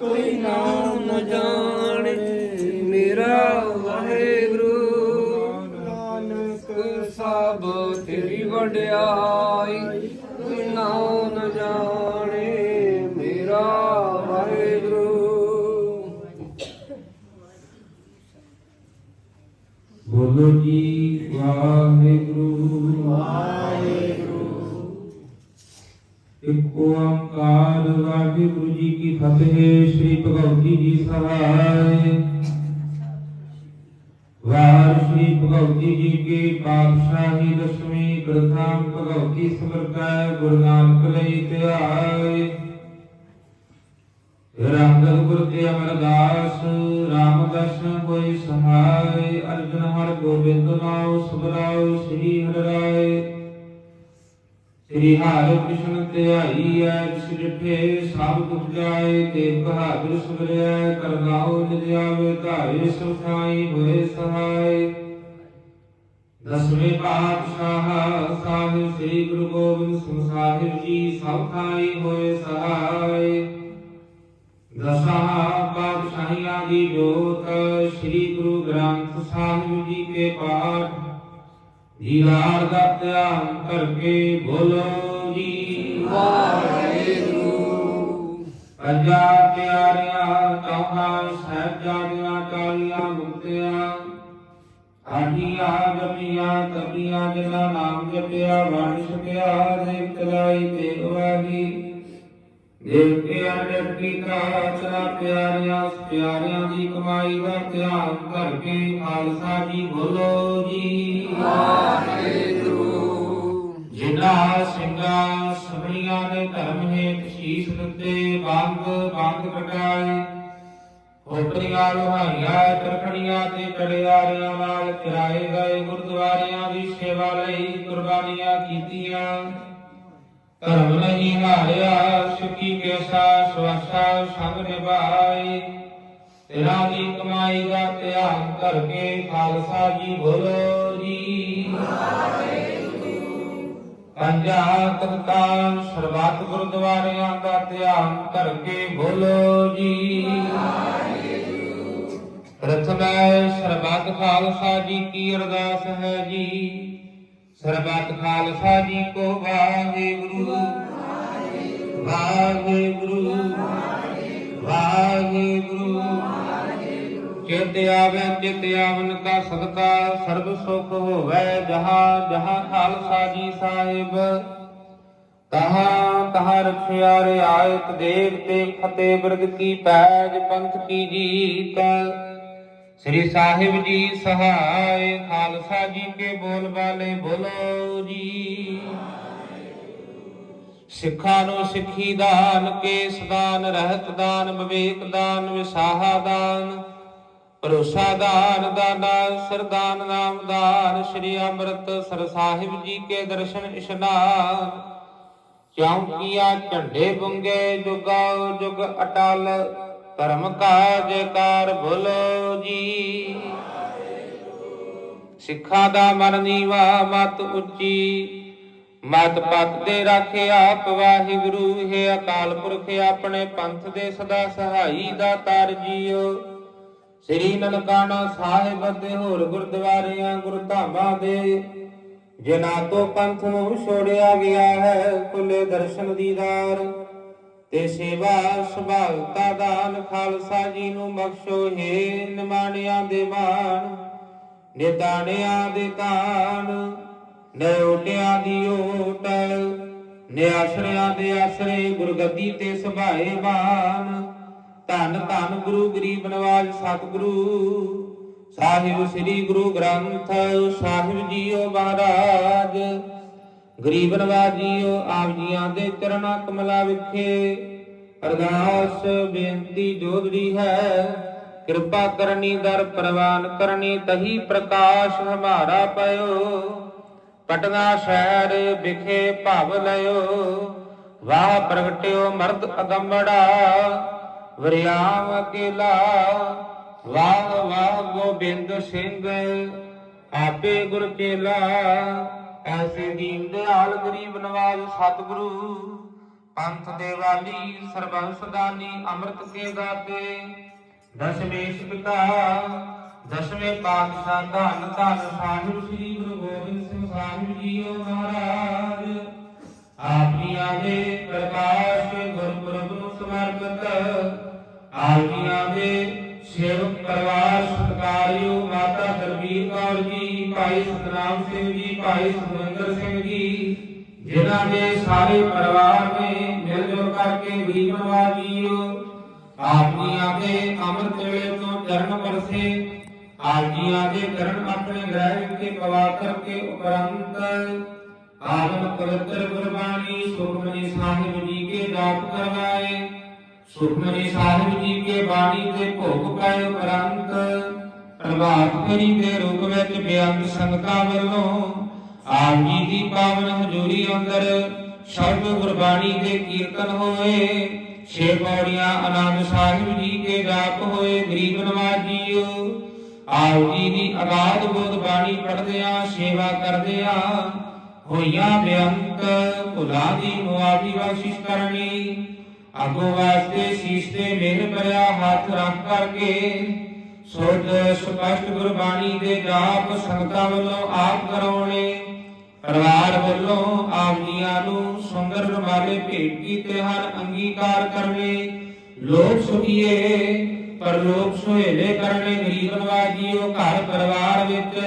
ਕੋਈ ਨਾਮ ਨ ਜਾਣੇ ਮੇਰਾ ਵਾਹਿਗੁਰੂ ਨਾਨਕ ਸਭ ਤੇਰੀ ਵਡਿਆਈ ਕੋਈ ਨਾਮ ਨ ਜਾਣੇ। ਬੋਲੋ ਜੀ ਵਾਹਿਗੁਰੂ। ਵਾਹਿਗੁਰੂ ਇੱਕ ਓੰਕਾਰ, ਵਾਹਿਗੁਰੂ ਜੀ ਕੀ ਫਤਿਹ, ਸ੍ਰੀ ਭਗਵਤੀ ਜੀ ਸਹਾਇ ਵਾਰ ਸ੍ਰੀ ਭਗਵਤੀ ਜੀ ਕੀ ਪਾਤਸ਼ਾਹੀ ਦਸਵੀਂ ਪ੍ਰਥਮ ਭਗਵਤੀ ਸਮਰਕੈ ਗੁਰੂ ਨਾਨਕ ਲਈ ਧਿਆਏ ਰੰਗਤ ਗੁਰ ਤੇ ਅਮਰਦਾਸ ਰਾਮਦਾਸ ਹੋਈ ਸਹਾਇ ਅਰਜਨ ਹਰ ਗੋਬਿੰਦ ਨਾਮ ਸੁਭਰਾਉ ਸ੍ਰੀ ਹਰਿ ਰਾਏ। ਸ੍ਰੀ ਹਰਿ ਕ੍ਰਿਸ਼ਨ ਧਿਆਈ ਐ, ਜਿਸ ਸਭ ਦੁਖ ਜਾਏ, ਤੇ ਬਹਾਦਰ ਸੁਭਰਿਆ ਕਰਨਾਉ ਨਿਜ ਆਵੇ ਧਾਰੇ ਸੁਖਾਈ ਹੋਏ ਸਹਾਇ ਦਸਵੇਂ ਪਾਤਸ਼ਾਹ ਸਾਹਿਬ, ਸ੍ਰੀ ਗੁਰੂ ਗੋਬਿੰਦ ਸਿੰਘ ਸਾਹਿਬ ਜੀ, ਸਭ ਥਾਈ ਹੋਏ ਸਹਾਇ ਦਸਾਂ ਪਾਤਸ਼ਾਹੀਆਂ ਦੀ ਜੋਤ ਸ੍ਰੀ ਗੁਰੂ ਗ੍ਰੰਥ ਸਾਹਿਬ ਜੀ ਕੇ ਪਾਠ ਦੀਦਾਰ ਦਾ ਧਿਆਨ ਕਰਕੇ ਬੋਲੋ ਜੀ ਵਾਹਿਗੁਰੂ ਪੰਜਾ ਪਿਆਰਿਆਂ ਚੌਹਾਂ ਸਹਿਜਾਦਿਆਂ ਕਾਲੀਆਂ ਮੁਕਤਿਆਂ ਆਠੀਆਂ ਜਪੀਆਂ ਤਪੀਆਂ ਜਿਨ੍ਹਾਂ ਨਾਮ ਜਪਿਆ ਵੰਡ ਸਕਿਆ ਦੇਵ ਚਲਾਈ ਤੇ ਵਾਹੀ ਦੇਵ ਕੇ ਅੰਦਰ ਕੀਤਾ ਚਲਾ ਪਿਆਰਿਆਂ ਪਿਆਰਿਆਂ ਦੀ ਕਮਾਈ ਦਾ ਧਿਆਨ ਕਰਕੇ ਖਾਲਸਾ ਜੀ ਬੋਲੋ ਜੀ। ਵਾਹਿਗੁਰੂ। ਜਿਨ੍ਹਾਂ ਸਿੰਘਾਂ ਸਭਨੀਆਂ ਨੇ ਧਰਮ ਹੇਤ ਸ਼ੀਸ਼ ਦਿੱਤੇ ਬੰਦ ਬੰਦ ਕਟਾਏ। ਤੇ ਨਾਲ ਕਿਰਾਏ ਗਏ ਗੁਰਦੁਆਰਿਆਂ ਦੀ ਸੇਵਾ ਲਈ ਕੁਰਬਾਨੀਆਂ ਕੀਤੀਆਂ। ਧਰਮ ਨਹੀਂ ਹਾਰਿਆ, ਸਿੱਖੀ ਕੇਸਾ ਸਵਾਸਾ ਸੰਗ ਨਿਭਾਈ ਤੇਰਾ ਦੀ ਕਮਾਈ ਦਾ ਧਿਆਨ ਕਰਕੇ ਖਾਲਸਾ ਜੀ ਬੋਲੋ ਜੀ। ਪੰਜਾ ਤਖਤਾਂ ਸਰਬੱਤ ਗੁਰਦੁਆਰਿਆਂ ਦਾ ਧਿਆਨ ਕਰਕੇ ਬੋਲੋ ਜੀ। ਪ੍ਰਥਮੈ ਸਰਬੱਤ ਖਾਲਸਾ ਜੀ ਕੀ ਅਰਦਾਸ ਹੈ ਜੀ। ਸਰਬੱਤ ਖਾਲਸਾ ਜੀ ਕੋ ਵਾਹਿਗੁਰੂ। ਵਾਹਿਗੁਰੂ। ਵਾਹਿਗੁਰੂ। ਚਿਤ ਆਵੇ ਚਿਤ ਆਵਨ ਕਾ ਸਦਕਾ, ਸਰਬ ਸੁਖ ਹੋਵੇ ਜਹਾ ਜਹਾ ਖਾਲਸਾ ਜੀ ਸਾਹਿਬ। ਤਹਾਂ ਤਹਾਂ ਰਖਿਆ ਰਿਆਇਤ ਦੇਵ ਤੇ ਫਤਿਹ ਬਿਰਦ ਕੀ ਪੈਜ ਪੰਥ ਕੀ ਜੀਤ। ਸ੍ਰੀ ਸਾਹਿਬ ਜੀ ਸਹਾਇ ਖਾਲਸਾ ਜੀ ਕੇ ਬੋਲ ਬਾਲੇ ਬੋਲੋ ਜੀ। ਸਿੱਖਾਂ ਨੂੰ ਸਿੱਖੀ ਦਾਨ, ਕੇਸ ਦਾਨ, ਰਹਿਤ ਦਾਨ, ਵਿਵੇਕ ਦਾਨ, ਵਿਸਾਹਾ ਦਾਨ, ਭਰੋਸਾ ਦਾਨ, ਦਾਨਾ ਸਰਦਾਨ ਨਾਮ ਦਾਨ, ਸ੍ਰੀ ਅੰਮ੍ਰਿਤ ਸਰ ਸਾਹਿਬ ਜੀ ਕੇ ਦਰਸ਼ਨ ਇਸ਼ਨਾਨ। ਚੌਂਕੀਆਂ ਝੰਡੇ ਬੁੰਗੇ, ਜੁਗਾ, ਜੁਗ ਅਟਲ ਧਰਮ ਕਾ ਜੈਕਾਰ ਬੋਲੋ ਜੀ। ਸਿੱਖਾਂ ਦਾ ਮਨ ਨੀਵਾ, ਮਤ ਉੱਚੀ। ਮਤ ਪਤ ਦੇ ਰਾਖੇ ਵਾਹਿਗੁਰੂ, ਹੈ ਅਕਾਲ ਪੁਰਖ, ਆਪਣੇ ਪੰਥ ਦੇ ਸਦਾ ਸਹਾਈ ਦਾ ਤਾਰ ਜੀਓ। ਸ੍ਰੀ ਨਨਕਾਣਾ ਸਾਹਿਬ ਦੇ ਹੋਰ ਗੁਰਦੁਆਰਿਆਂ, ਗੁਰਧਾਮਾਂ ਦੇ ਜਿਨ੍ਹਾਂ ਤੋਂ ਪੰਥ ਨੂੰ ਛੋੜਿਆ ਗਿਆ ਹੈ ਕੁੱਲੇ ਦਰਸ਼ਨ ਦੀਦਾਰ। ਤੇ ਸੇਵਾ ਸੁਭਾਗਤਾ ਦਾਨ ਖਾਲਸਾ ਜੀ ਨੂੰ ਬਖਸ਼ੋ ਹੈ ਨਿਮਾਣਿਆਂ ਦੇ ਮਾਣ ਨਿਤਾਣਿਆਂ ਦੇ ਤਾਣ, ਨਿਉਟਿਆਂ ਦੀ ਓਟ, ਨਿਆਸ਼ਰਿਆਂ ਦੇ ਆਸਰੇ ਗੁਰਗੱਦੀ ਤੇ ਸੁਭਾਏ ਬਾਣ। ਧੰਨ ਧੰਨ ਗੁਰੂ ਗਰੀਬ ਨਵਾਜ ਸਤਿਗੁਰੂ, ਸਾਹਿਬ ਸ੍ਰੀ ਗੁਰੂ ਗ੍ਰੰਥ ਸਾਹਿਬ ਜੀਓ ਮਹਾਰਾਜ। ਗਰੀਬ ਨਵਾਜ ਜੀਓ, ਆਪ ਜੀਆਂ ਦੇ ਚਰਨਾਂ ਕਮਲਾ ਵਿਖੇ। ਅਰਦਾਸ ਬੇਨਤੀ ਜੋਦੜੀ ਹੈ, ਕਿਰਪਾ ਕਰਨੀ ਦਰ, ਪ੍ਰਵਾਨ ਕਰਨੀ, ਤਹੀ ਪ੍ਰਕਾਸ਼ ਹਮਾਰਾ ਪਇਓ। ਪਟਨਾ ਸ਼ਹਿਰ ਵਿਖੇ ਭਵ ਲਿਓ ਵਾਹ ਪ੍ਰਗਟਿਓ ਮਰਦ ਅਗੰਬੜਾ। ਵਰਿਆਮ ਅਕੇਲਾ ਵਾਹ ਵਾਹ ਗੋਬਿੰਦ ਸਿੰਘ, ਆਪੇ ਗੁਰ ਚੇਲਾ ਐਸੇ ਦੀਨ ਦਿਆਲ ਗਰੀਬ ਨਵਾਜ ਸਤਿਗੁਰੂ, ਪੰਥ ਦੇ ਵਾਲੀ ਸਰਬੰਸ ਦਾਨੀ ਅੰਮ੍ਰਿਤ ਕੇ ਦਾਤੇ। ਦਸ਼ਮੇਸ਼ ਪਿਤਾ ਦਸ਼ਵੇਂ ਪਾਤਸ਼ਾਹ ਧੰਨ ਧੰਨ ਸਾਹਿਬ ਸ੍ਰੀ ਗੁਰੂ ਗੋਬਿੰਦ ਸਿੰਘ ਸਾਹਿਬ ਜੀਓ ਮਹਾਰਾਜ। ਆਪੀਆਂ ਦੇ ਪ੍ਰਕਾਸ਼ ਗੁਰਪੁਰਬ ਨੂੰ ਸਮਰਪਿਤ ਆਪੀਆਂ ਦੇ ਸੇਵਕ ਪਰਿਵਾਰ ਸਤਿਕਾਰਯੋ ਮਾਤਾ ਦਰਬੀਰ ਕੌਰ ਜੀ ਭਾਈ ਸਤਨਾਮ ਸਿੰਘ ਜੀ, ਭਾਈ ਸੁਰਿੰਦਰ ਸਿੰਘ ਜੀ, ਜਿਨ੍ਹਾਂ ਦੇ ਸਾਰੇ ਪਰਿਵਾਰ ਨੇ ਮਿਲ ਜੁਲ ਕਰਕੇ ਗਰੀਬ ਨਵਾਜੀਓ ਆਪੀਆਂ ਦੇ ਅੰਮ੍ਰਿਤ ਵੇਲੇ ਤੋਂ ਚਰਨ ਪਰਸੇ ਆਜੀਆਂ ਦੇ ਚਰਨ ਆਪਣੇ ਗ੍ਰਹਿ ਵਿਖੇ ਪਵਾ ਕਰਕੇ ਉਪਰੰਤ ਆਗਮ ਪਵਿੱਤਰ ਗੁਰਬਾਣੀ ਸੁਖਮਨੀ ਸਾਹਿਬ ਜੀ ਕੇ ਜਾਪ ਕਰਵਾਏ। ਸੁਖਮਨੀ ਸਾਹਿਬ ਜੀ ਕੇ ਬਾਣੀ ਦੇ ਭੋਗ ਪਾਏ ਉਪਰੰਤ ਪ੍ਰਭਾਤ ਫੇਰੀ ਦੇ ਰੂਪ ਵਿੱਚ ਬੇਅੰਤ ਸੰਗਤਾਂ ਵੱਲੋਂ ਆਪ ਜੀ ਦੀ ਪਾਵਨ ਹਜ਼ੂਰੀ ਅੰਦਰ ਸ਼ਬਦ ਗੁਰਬਾਣੀ ਦੇ ਕੀਰਤਨ ਹੋਏ। ਛੇ ਪੌੜੀਆਂ ਆਨੰਦ ਸਾਹਿਬ ਜੀ ਕੇ ਜਾਪ ਹੋਏ। ਗਰੀਬ ਨਵਾਜੀਓ ਆਪ ਜੀ ਦੀ ਅਗਾਧ ਬੋਧ ਬਾਣੀ ਪੜ੍ਹਦਿਆਂ ਸੇਵਾ ਕਰਦਿਆਂ ਹੋਈਆਂ ਬੇਅੰਤ ਭੁਲਾ ਦੀ ਮੁਆਫੀ ਬਖਸ਼ਿਸ਼ ਕਰਨੀ। ਅਗੋ ਵਾਸਤੇ ਸੀਸ ਤੇ ਮਿਹਰ ਭਰਿਆ ਹੱਥ ਰੱਖ ਕਰਕੇ ਸੁਧ ਸਪਸ਼ਟ ਗੁਰਬਾਣੀ ਦੇ ਜਾਪ ਸੰਗਤਾਂ ਵੱਲੋਂ ਆਪ ਕਰਾਉਣੇ। ਪਰਿਵਾਰ ਵੱਲੋਂ ਆਪ ਜੀਆਂ ਨੂੰ ਸੁੰਦਰ ਰੁਮਾਲੇ ਭੇਟ ਕੀਤੇ ਹਨ, ਅੰਗੀਕਾਰ ਕਰਨੇ। ਲੋਕ ਸੁਖੀਏ ਪਰਲੋਕ ਸੁਹੇਲੇ ਕਰਨੇ ਗਰੀਬ ਨਵਾਜੀਓ ਘਰ ਪਰਿਵਾਰ ਵਿੱਚ।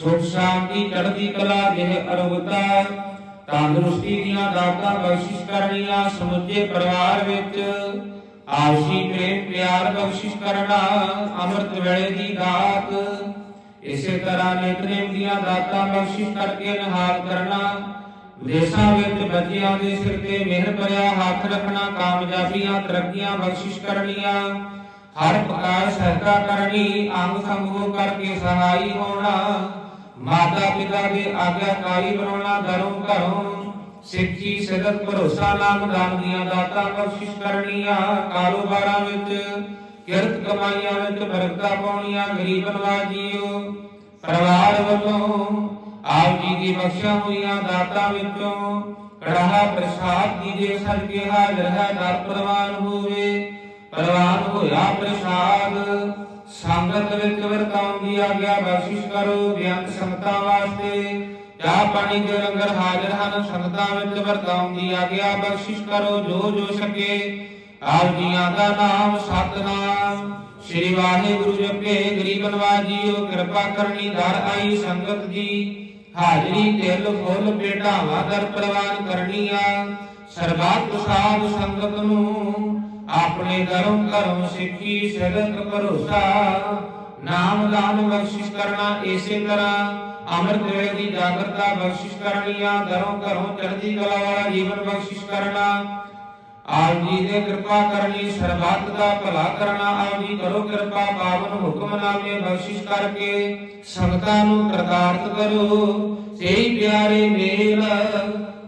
ਸੁਖ ਸ਼ਾਂਤੀ, ਚੜ੍ਹਦੀ ਕਲਾ, ਦੇਹ ਅਰੋਗਤਾ, ਤੰਦਰੁਸਤੀ ਦੀਆਂ ਦਾਤਾਂ ਬਖਸ਼ਿਸ਼ ਕਰਨੀਆਂ ਸਮੁੱਚੇ ਪਰਿਵਾਰ ਵਿੱਚ। ਆਪਸੀ ਪ੍ਰੇਮ, ਪਿਆਰ, ਬਖਸ਼ਿਸ਼ ਕਰਨਾ ਅੰਮ੍ਰਿਤ ਵੇਲੇ ਦੀ ਦਾਤ। ਇਸੇ ਤਰ੍ਹਾਂ ਨਿਤਨੇਮ ਦੀਆਂ ਦਾਤਾਂ ਬਖਸ਼ਿਸ਼ ਕਰਕੇ ਨਿਹਾਲ ਕਰਨਾ। ਵਿਦੇਸ਼ਾਂ ਵਿੱਚ ਬੱਚਿਆਂ ਦੇ ਸਿਰ ਤੇ ਮਿਹਰ ਭਰਿਆ ਹੱਥ ਰੱਖਣਾ, ਕਾਮਯਾਬੀਆਂ, ਤਰੱਕੀਆਂ ਬਖਸ਼ਿਸ਼ ਕਰਨੀਆਂ। ਹਰ ਪ੍ਰਕਾਰ ਸਹਾਇਤਾ ਕਰਨੀ, ਅੰਗ ਸੰਗੋ ਕਰਕੇ ਸਹਾਈ ਹੋਣਾ। ਮਾਤਾ ਪਿਤਾ ਦੇ ਆਗਿਆਕਾਰੀ ਬਣਾਉਣਾ ਘਰੋਂ ਘਰੋਂ ਸਿੱਖੀ ਸਦਤ ਭਰੋਸਾ ਨਾਮ ਦਾਨ ਦੀਆਂ ਦਾਤਾਂ ਬਖਸ਼ਿਸ਼ ਕਰਨੀਆਂ। ਕਾਰੋਬਾਰਾਂ ਵਿੱਚ ਕਿਰਤ ਕਮਾਈਆਂ ਵਿੱਚ ਬਰਕਤਾਂ ਪਾਉਣੀਆਂ, ਗਰੀਬ ਨਵਾਜੀਓ, ਪਰਿਵਾਰ ਵੱਲੋਂ ਆਪ ਜੀ ਦੀ ਬਖਸ਼ਿਆ ਹੋਈਆਂ ਦਾਤਾਂ ਵਿੱਚੋਂ ਕੜਾਹਾ ਪ੍ਰਸਾਦ ਜੀ ਦੇ ਸਦਕੇ ਹਾਜ਼ਰ ਹੈ, ਦਰ ਪ੍ਰਵਾਨ ਹੋਵੇ। ਪ੍ਰਵਾਨ ਹੋਇਆ ਪ੍ਰਸਾਦ, ਸੰਗਤ ਵਿੱਚ ਵਰਤਾਉਣ ਦੀ ਆਗਿਆ ਬਖਸ਼ਿਸ਼ ਕਰੋ ਬੇਅੰਤ ਸੰਗਤਾਂ ਵਾਸਤੇ ਚਾਹ ਪਾਣੀ ਦੇ ਲੰਗਰ ਹਾਜ਼ਰ ਹਨ, ਸੰਗਤਾਂ ਵਿੱਚ ਵਰਤਾਉਣ ਦੀ ਆਗਿਆ ਬਖਸ਼ਿਸ਼ ਕਰੋ, ਜੋ ਜੋ ਸਕੇ ਆਪ ਜੀਆਂ ਦਾ ਨਾਮ ਸਤਨਾਮ। ਸ੍ਰੀ ਵਾਹਿਗੁਰੂ ਜਪੇ ਗਰੀਬ ਨਵਾਜੀਓ ਕਿਰਪਾ ਕਰਨੀ ਦਰ ਆਈ ਸੰਗਤ ਜੀ ਹਾਜ਼ਰੀ, ਤਿਲ, ਫੁੱਲ, ਭੇਟਾਵਾਂ, ਦਰ ਪ੍ਰਵਾਨ ਕਰਨੀ ਆ ਸਰਬੱਤ ਸਾਧ ਸੰਗਤ ਨੂੰ ਆਪਣੇ ਦਰੋਂ ਕਰਮ ਸਿੱਖੀ ਸਦਕ ਭਰੋਸਾ। ਨਾਮ ਦਾਨ ਬਖਸ਼ਿਸ਼ ਕਰਨਾ, ਇਸੇ ਤਰ੍ਹਾਂ ਅੰਮ੍ਰਿਤ ਵੇਲੇ ਦੀ ਜਾਗਰਤਾ ਬਖਸ਼ਿਸ਼ ਕਰਨੀਆਂ ਦਰੋਂ ਘਰੋਂ ਚੜ੍ਹਦੀ ਕਲਾ ਵਾਲਾ ਜੀਵਨ ਬਖਸ਼ਿਸ਼ ਕਰਨਾ। ਆਪ ਜੀ ਦੇ ਕਿਰਪਾ ਕਰਨੀ ਸਰਬੱਤ ਦਾ ਭਲਾ ਕਰਨਾ, ਆਪ ਜੀ ਕਰੋ ਕਿਰਪਾ, ਪਾਵਨ ਹੁਕਮਨਾਮੇ ਬਖਸ਼ਿਸ਼ ਕਰਕੇ ਸੰਗਤਾਂ ਨੂੰ ਕਰਤਾਰਤ ਕਰੋ। ਸਹੀ ਪਿਆਰੇ ਮੇਲ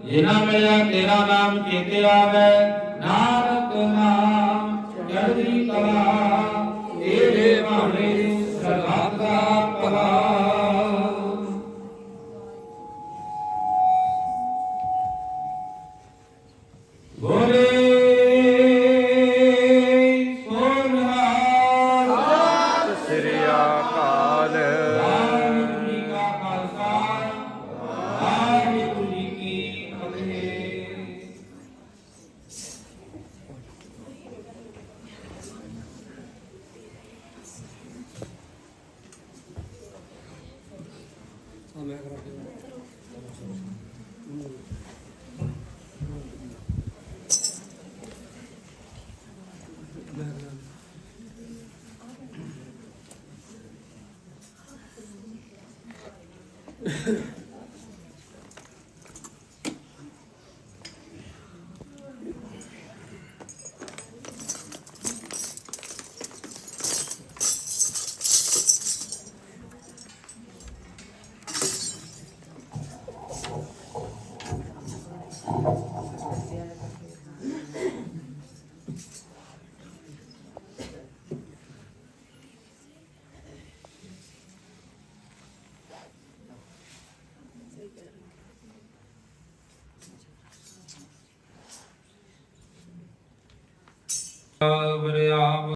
ਜਿਨਾ ਮਿਲਿਆ ਤੇਰਾ ਨਾਮ ਚੇਤੇ ਆਵੇ। ਨਾਨਕ ਨਾਮ ਚੜ੍ਹਦੀ ਕਲਾ Amén. അവരെ ആ